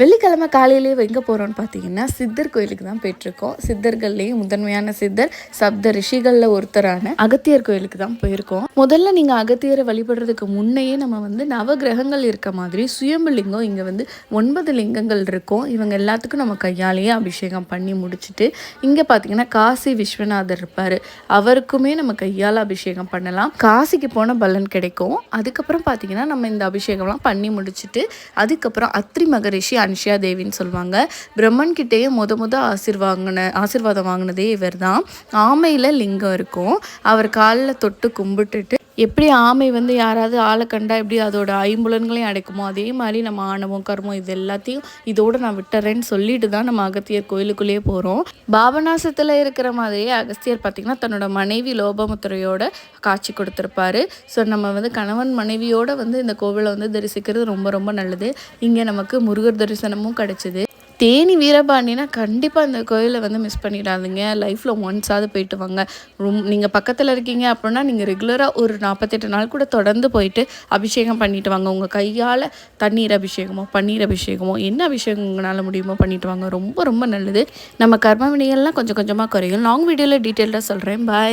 வெள்ளிக்கிழமை காலையிலேயே எங்கே போகிறோம்னு பார்த்தீங்கன்னா சித்தர் கோயிலுக்கு தான் போயிட்டுருக்கோம். சித்தர்கள்லேயும் முதன்மையான சித்தர் சப்த ரிஷிகளில் ஒருத்தரான அகத்தியர் கோயிலுக்கு தான் போயிருக்கோம். முதல்ல நீங்கள் அகத்தியரை வழிபடுறதுக்கு முன்னையே நம்ம வந்து நவகிரகங்கள் இருக்க மாதிரி சுயம்பு லிங்கம் இங்கே வந்து ஒன்பது லிங்கங்கள் இருக்கும். இவங்க எல்லாத்துக்கும் நம்ம கையாலேயே அபிஷேகம் பண்ணி முடிச்சுட்டு இங்கே பார்த்தீங்கன்னா காசி விஸ்வநாதர் இருப்பார். அவருக்குமே நம்ம கையால் அபிஷேகம் பண்ணலாம். காசிக்கு போன பலன் கிடைக்கும். அதுக்கப்புறம் பார்த்தீங்கன்னா நம்ம இந்த அபிஷேகம்லாம் பண்ணி முடிச்சுட்டு அதுக்கப்புறம் அத்ரி மகரிஷி அனுஷியா தேவின்னு சொல்லுவாங்க. பிரம்மன் கிட்டேயே முத முத ஆசிர்வாங்கின ஆசிர்வாதம் வாங்கினதே இவர் தான் ஆமையில் லிங்கம் இருக்கும். அவர் காலில் தொட்டு கும்பிட்டுட்டு எப்படி ஆமை வந்து யாராவது ஆளை கண்டா எப்படி அதோட ஐம்புலன்களையும் அடைக்குமோ அதே மாதிரி நம்ம ஆணவம் கர்மம் இது எல்லாத்தையும் இதோட நான் விட்டுறேன்னு சொல்லிட்டு தான் நம்ம அகத்தியர் கோயிலுக்குள்ளேயே போகிறோம் பாபநாசத்தில் இருக்கிற மாதிரியே அகஸ்தியர் பார்த்திங்கன்னா தன்னோட மனைவி லோபமுத்துறையோட காட்சி கொடுத்துருப்பாரு. ஸோ நம்ம வந்து கணவன் மனைவியோட வந்து இந்த கோவிலை வந்து தரிசிக்கிறது ரொம்ப ரொம்ப நல்லது. இங்கே நமக்கு முருகர் தரிசனமும் கிடைச்சிது. தேனி வீரபாண்டினா கண்டிப்பாக அந்த கோயிலை வந்து மிஸ் பண்ணிடாதீங்க. லைஃப்பில் ஒன்ஸாவது போயிட்டு வாங்க. ரொம் நீங்கள் பக்கத்தில் இருக்கீங்க அப்படின்னா நீங்கள் ரெகுலராக ஒரு நாற்பத்தெட்டு நாள் கூட தொடர்ந்து போயிட்டு அபிஷேகம் பண்ணிட்டு வாங்க. உங்கள் கையால் தண்ணீர் அபிஷேகமோ பன்னீர் அபிஷேகமோ என்ன அபிஷேகம் உங்களால் முடியுமோ பண்ணிட்டு வாங்க. ரொம்ப ரொம்ப நல்லது. நம்ம கர்ம வினைகள்லாம் கொஞ்சம் கொஞ்சமாக குறையும். லாங் வீடியோவில் டீட்டெயிலாக சொல்கிறேன் பாய்